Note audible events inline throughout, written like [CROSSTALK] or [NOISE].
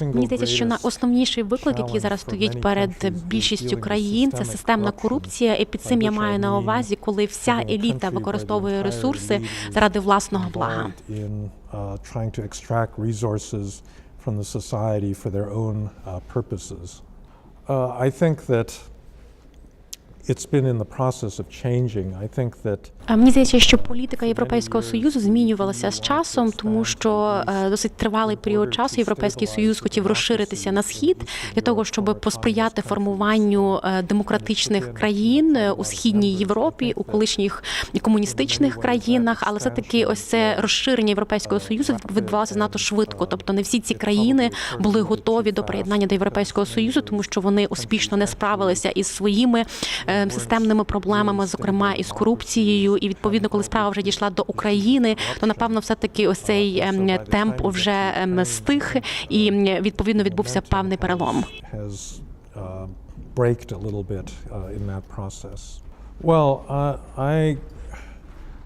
Мені здається, що greatest найосновніший виклик, який зараз стоїть перед більшістю країн, це системна корупція. І під цим я маю на увазі, коли вся еліта використовує ресурси заради власного блага. uh, from the society for their own uh, purposes. Uh, I think that it's been in the process of changing. I think that Мені здається, що політика Європейського союзу змінювалася з часом, тому що е, досить тривалий період часу Європейський союз хотів розширитися на схід для того, щоб посприяти формуванню е, демократичних країн е, у східній Європі, у колишніх комуністичних країнах. Але все таки, ось це розширення Європейського союзу відбувалося занадто швидко. Тобто, не всі ці країни були готові до приєднання до Європейського союзу, тому що вони успішно не справилися із своїми системними проблемами, зокрема із корупцією. І відповідно, коли справа вже дійшла до України, то напевно, все таки ось цей ем, темп вже ем, стих, і відповідно відбувся певний перелом. uh, uh. Well, uh, I, I'm not sure that.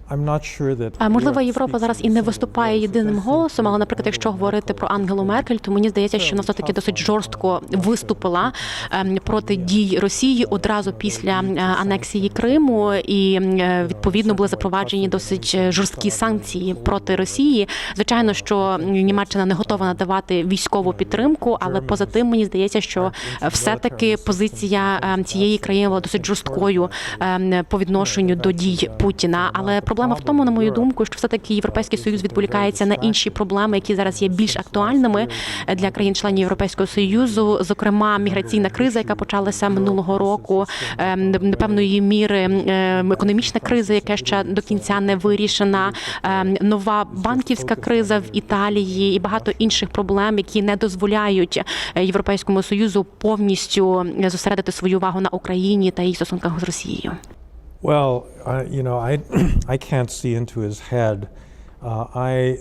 А можливо, Європа зараз і не виступає єдиним голосом. Але, наприклад, якщо говорити про Ангелу Меркель, то мені здається, що вона все таки досить жорстко виступила ем, проти дій Росії одразу після е, анексії Криму, і е, відповідно були запроваджені досить е, жорсткі санкції проти Росії. Звичайно, що Німеччина не готова надавати військову підтримку, але поза тим мені здається, що все-таки позиція е, цієї країни була досить жорсткою е, по відношенню до дій Путіна. Але проблема в тому, на мою думку, що все таки європейський союз відволікається на інші проблеми, які зараз є більш актуальними для країн-членів Європейського союзу, зокрема міграційна криза, яка почалася минулого року, ем, певної міри ем, економічна криза, яка ще до кінця не вирішена, ем, нова банківська криза в Італії і багато інших проблем, які не дозволяють е, європейському союзу повністю зосередити свою увагу на Україні та її стосунках з Росією. Well, I, you know, I, [CLEARS THROAT] I can't see into his head. Uh,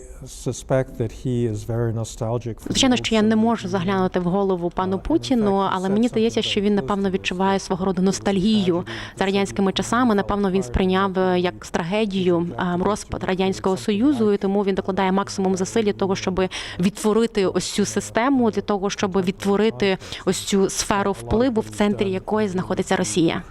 Звичайно, що я не можу заглянути в голову пану Путіну, але мені здається, що він напевно відчуває свого роду ностальгію за радянськими часами. Напевно, він сприйняв як трагедію розпад радянського союзу, і тому він докладає максимум зусиль для того, щоб відтворити ось цю систему, для того, щоб відтворити ось цю сферу впливу, в центрі якої знаходиться Росія.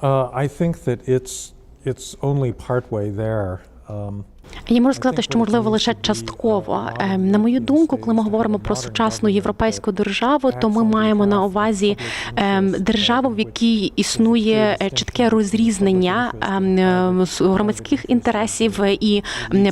Uh, I think that it's it's only partway there. Um, Я можу сказати, що можливо лише частково. Ем, На мою думку, коли ми говоримо про сучасну європейську державу, то ми маємо на увазі ем, державу, в якій існує е, чітке розрізнення ем, е, громадських інтересів і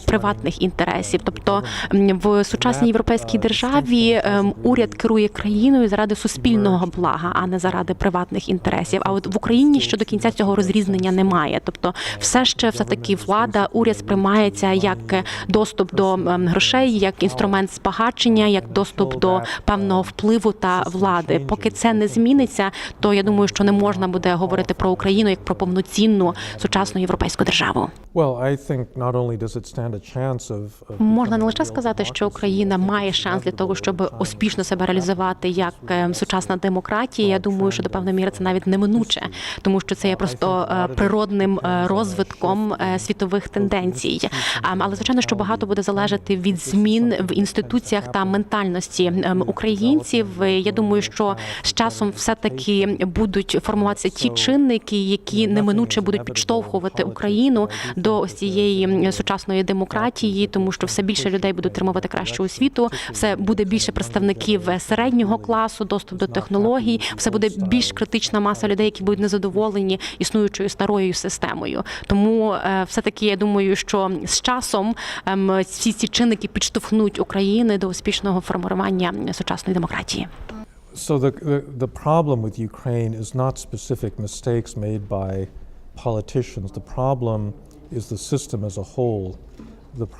приватних інтересів. Тобто в сучасній європейській державі уряд керує країною заради суспільного блага, а не заради приватних інтересів. А от в Україні ще до кінця цього розрізнення немає. Тобто, все ще все таки влада, уряд сприймається як е, доступ до ем, грошей, як інструмент збагачення, як доступ до певного впливу та влади. Поки це не зміниться, то я думаю, що не можна буде говорити про Україну як про повноцінну сучасну європейську державу. Можна не лише сказати, що Україна має шанс для того, щоб успішно себе реалізувати як е, сучасна демократія. Я думаю, що до певної міри це навіть неминуче, тому що це є просто е, природним е, розвитком е, світових тенденцій. Але звичайно, що багато буде залежати від змін в інституціях та ментальності ем, українців. Я думаю, що з часом все таки будуть формуватися ті чинники, які неминуче будуть підштовхувати Україну до ось цієї сучасної демократії, тому що все більше людей будуть отримувати кращу освіту, все буде більше представників е, середнього класу, доступ до технологій, все буде більш критична маса людей, які будуть незадоволені існуючою старою системою. Тому все таки я думаю, що з часом ем, всі ці чинники підштовхнуть України до успішного формування сучасної демократії. So the, the the problem with Ukraine is not specific mistakes made by politicians. The problem is the system as a whole.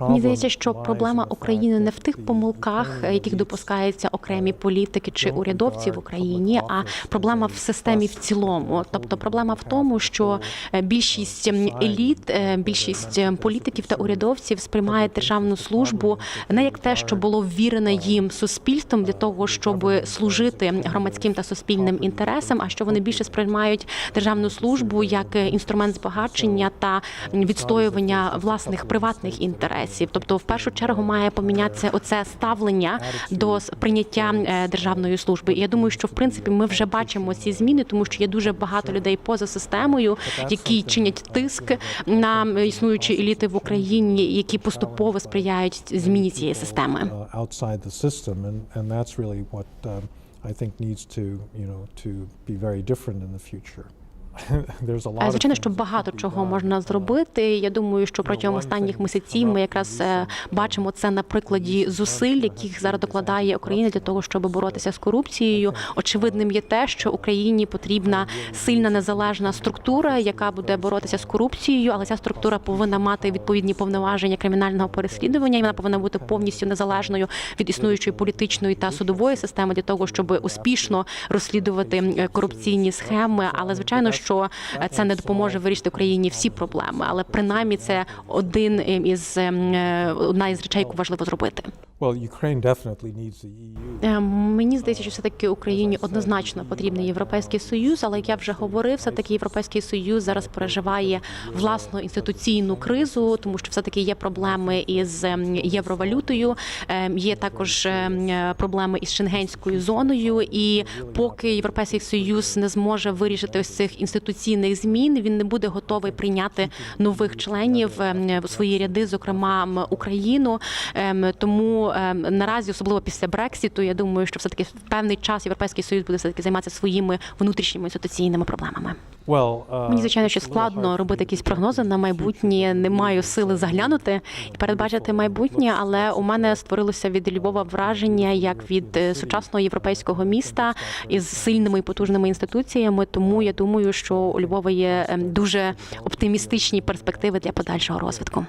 Мені здається, що проблема України не в тих помилках, яких допускаються окремі uh, політики чи урядовці в Україні, а проблема в системі в цілому. Тобто проблема в тому, що е, більшість еліт, е, більшість політиків та урядовців сприймають державну службу не як те, що було ввірено uh, їм суспільством для того, щоб служити громадським та суспільним інтересам, а що вони більше сприймають державну службу як е, інструмент збагачення та відстоювання власних приватних інтересів. Тобто, в першу чергу має помінятися оце ставлення до прийняття е, державної служби. І я думаю, що в принципі ми вже бачимо ці зміни, тому що є дуже багато людей поза системою, які чинять тиск на існуючі еліти в Україні, які поступово сприяють зміні цієї системи. uh, um, I think needs to, you know, to be very different in the future. [LAUGHS] Е, Звичайно, що багато чого можна зробити. Я думаю, що протягом останніх місяців ми якраз е, бачимо це на прикладі зусиль, яких зараз докладає Україна для того, щоб боротися з корупцією. Очевидним є те, що Україні потрібна сильна незалежна структура, яка буде боротися з корупцією, але ця структура повинна мати відповідні повноваження кримінального переслідування, і вона повинна бути повністю незалежною від існуючої політичної та судової системи для того, щоб успішно розслідувати е, корупційні схеми. Але звичайно, що е, це не допоможе вирішити Україні всі проблеми. Але принаймні це один ем, із ем, е, одна із речей, яку важливо зробити. Well, Ukraine definitely needs the EU. Мені здається, що все таки Україні однозначно потрібний європейський союз, але як я вже говорив, все таки європейський союз зараз переживає власну інституційну кризу, тому що все таки є проблеми із ем, євровалютою, ем, є також ем, проблеми із шенгенською зоною. І поки європейський союз не зможе вирішити ось цих інституційних змін, він не буде готовий прийняти нових членів в свої ряди, зокрема Україну. Тому наразі, особливо після Брексіту, я думаю, що все таки в певний час європейський союз буде все таки займатися своїми внутрішніми інституційними проблемами. Well, uh, Мені звичайно, що складно робити якісь прогнози на майбутнє. Не маю сили заглянути і передбачити майбутнє, але у мене створилося від Львова враження як від сучасного європейського міста із сильними і потужними інституціями. Тому я думаю, що у Львова є ем, дуже оптимістичні перспективи для подальшого розвитку.